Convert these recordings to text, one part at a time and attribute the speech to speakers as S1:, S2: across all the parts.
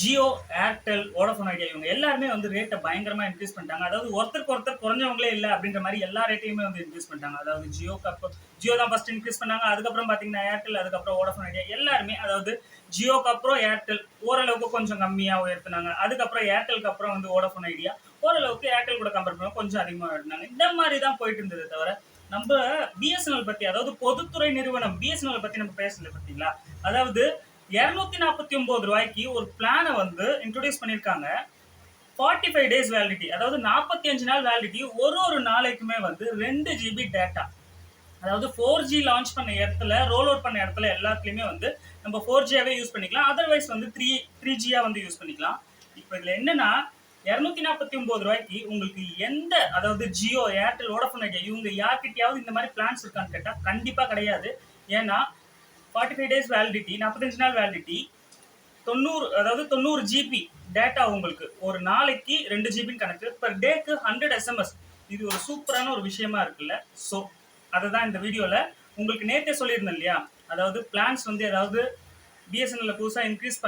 S1: Jio Airtel Vodafone idea இவங்க எல்லாருமே வந்து ரேட்டை பயங்கரமாக இன்க்ரீஸ் பண்ணிட்டாங்க. அதாவது ஒருத்தருக்கு ஒருத்தர் குறைஞ்சவங்களே இல்லை அப்படின்ற மாதிரி எல்லா ரேட்டையுமே வந்து இன்க்ரீஸ் பண்ணிட்டாங்க. அதாவது ஜியோ கப் ஜியோ தான் ஃபஸ்ட் இன்க்ரீஸ் பண்ணாங்க. அதுக்கப்புறம் பார்த்தீங்கன்னா ஏர்டெல் அதுக்கப்புறம் வோடஃபோன் ஐடியா எல்லாருமே அதாவது ஜியோக்கு அப்புறம் ஏர்டெல் ஓரளவுக்கு கொஞ்சம் கம்மியாக உயர்த்தினாங்க. அதுக்கப்புறம் ஏர்டெலுக்கு அப்புறம் வந்து வோடஃபோன் ஐடியா ஓரளவுக்கு ஏர்டெல் கூட கம்பேர் பண்ண கொஞ்சம் அதிகமாக உயர்த்தினாங்க. இந்த மாதிரி தான் போயிட்டு இருந்தது தவிர நம்ம பிஎஸ்என்எல் பற்றி அதாவது பொதுத்துறை நிறுவனம் பிஎஸ்என்எல் பற்றி நம்ம பேசல பார்த்தீங்களா? அதாவது இரநூத்தி நாற்பத்தி ஒன்பது ரூபாய்க்கு ஒரு பிளானை வந்து இன்ட்ரடியூஸ் பண்ணியிருக்காங்க. ஃபார்ட்டி ஃபைவ் டேஸ் வேலிடிட்டி அதாவது நாற்பத்தி அஞ்சு நாள் வேலிடிட்டி ஒரு ஒரு நாளைக்குமே வந்து ரெண்டு ஜிபி டேட்டா அதாவது ஃபோர் ஜி லான்ச் பண்ண இடத்துல ரோல் அவுட் பண்ண இடத்துல எல்லாத்துலேயுமே வந்து நம்ம ஃபோர் ஜியாகவே யூஸ் பண்ணிக்கலாம். அதர்வைஸ் வந்து த்ரீ த்ரீ ஜியாக வந்து யூஸ் பண்ணிக்கலாம். இப்போ இதில் என்னென்னா இரநூத்தி நாற்பத்தி ஒம்பது ரூபாய்க்கு உங்களுக்கு எந்த அதாவது ஜியோ ஏர்டெல் வோடஃபோன் ஐடியா இவங்க யார்கிட்டயாவது இந்த மாதிரி பிளான்ஸ் இருக்கான்னு கேட்டால் கண்டிப்பாக கிடையாது. ஏன்னா ஃபார்ட்டி ஃபைவ் டேஸ் வேலிடிட்டி நாற்பத்தஞ்சு நாள் வேலிடிட்டி தொண்ணூறு அதாவது தொண்ணூறு ஜிபி டேட்டா உங்களுக்கு. ஒரு நாளைக்கு ரெண்டு ஜிபின்னு கணக்கு. பர் டேக்கு ஹண்ட்ரட் எஸ்எம்எஸ் இது ஒரு சூப்பரான ஒரு விஷயமா இருக்குல்ல. ஸோ அதை தான் இந்த வீடியோவில் உங்களுக்கு நேற்றே சொல்லியிருந்தேன் இல்லையா? அதாவது பிளான்ஸ் வந்து ஏதாவது பிஎஸ்என்எல்ல புதுசாக இன்க்ரீஸ்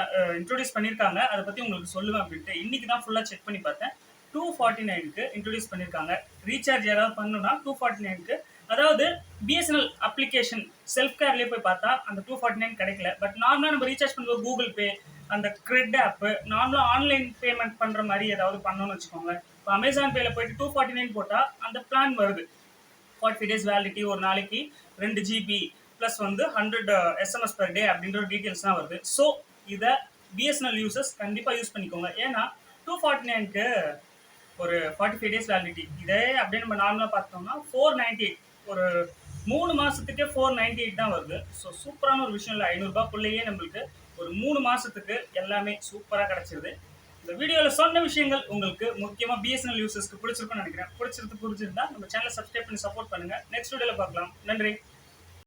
S1: இன்ட்ரோடியூஸ் பண்ணியிருக்காங்க. அதை பற்றி உங்களுக்கு சொல்லுவேன் அப்படின்ட்டு இன்னைக்கு தான் ஃபுல்லாக செக் பண்ணி பார்த்தேன். டூ ஃபார்ட்டி நைனுக்கு இன்ட்ரோடியூஸ் பண்ணியிருக்காங்க. ரீசார்ஜ் ஏதாவது பண்ணணும்னா டூ ஃபார்ட்டி நைனுக்கு அதாவது பிஎஸ்என்எல் அப்ளிகேஷன் செல்ஃப் கேர்லேயே போய் பார்த்தா அந்த டூ ஃபார்ட்டி நைன் கிடைக்கல. பட் நார்மலாக நம்ம ரீசார்ஜ் பண்ணும்போது கூகுள் பே அந்த கிரெட் ஆப்பு நார்மலாக ஆன்லைன் பேமெண்ட் பண்ணுற மாதிரி ஏதாவது பண்ணணும்னு வச்சுக்கோங்க இப்போ அமேசான் பேல போயிட்டு டூ ஃபார்ட்டி நைன் போட்டால் அந்த பிளான் வருது. ஃபார்ட்டி டேஸ் வேலிடிட்டி ஒரு நாளைக்கு ரெண்டு ஜிபி ப்ளஸ் வந்து ஹண்ட்ரட் எஸ்எம்எஸ் பர் டே அப்படின்ற ஒரு டீட்டெயில்ஸ் தான் வருது. ஸோ இதை பிஎஸ்என்எல் யூசர்ஸ் கண்டிப்பாக யூஸ் பண்ணிக்கோங்க. ஏன்னா டூ ஃபார்ட்டி நைனுக்கு ஒரு ஃபார்ட்டி ஃபைவ் டேஸ் வேலிடிட்டி இதே அப்படியே நம்ம நார்மலாக பார்த்தோம்னா ஃபோர் நைன்டி எயிட் ஒரு மூணு மாதத்துக்கே ஃபோர் நைன்டி எயிட் தான் வருது. ஸோ சூப்பரான ஒரு விஷயம் இல்லை. ஐநூறுரூபாக்குள்ளேயே நம்மளுக்கு ஒரு மூணு மாதத்துக்கு எல்லாமே சூப்பராக கிடச்சிருது. இந்த வீடியோவில் சொன்ன விஷயங்கள் உங்களுக்கு முக்கியமாக பிஎஸ்என்எல் யூசர்ஸ்க்கு பிடிச்சிருக்கும்னு நினைக்கிறேன். பிடிச்சிருந்து புரிஞ்சிருந்தா நம்ம சேனலை சப்ஸ்கிரைப் பண்ணி சப்போர்ட் பண்ணுங்கள் நெக்ஸ்ட் வீடியோவில் பார்க்கலாம். நன்றி.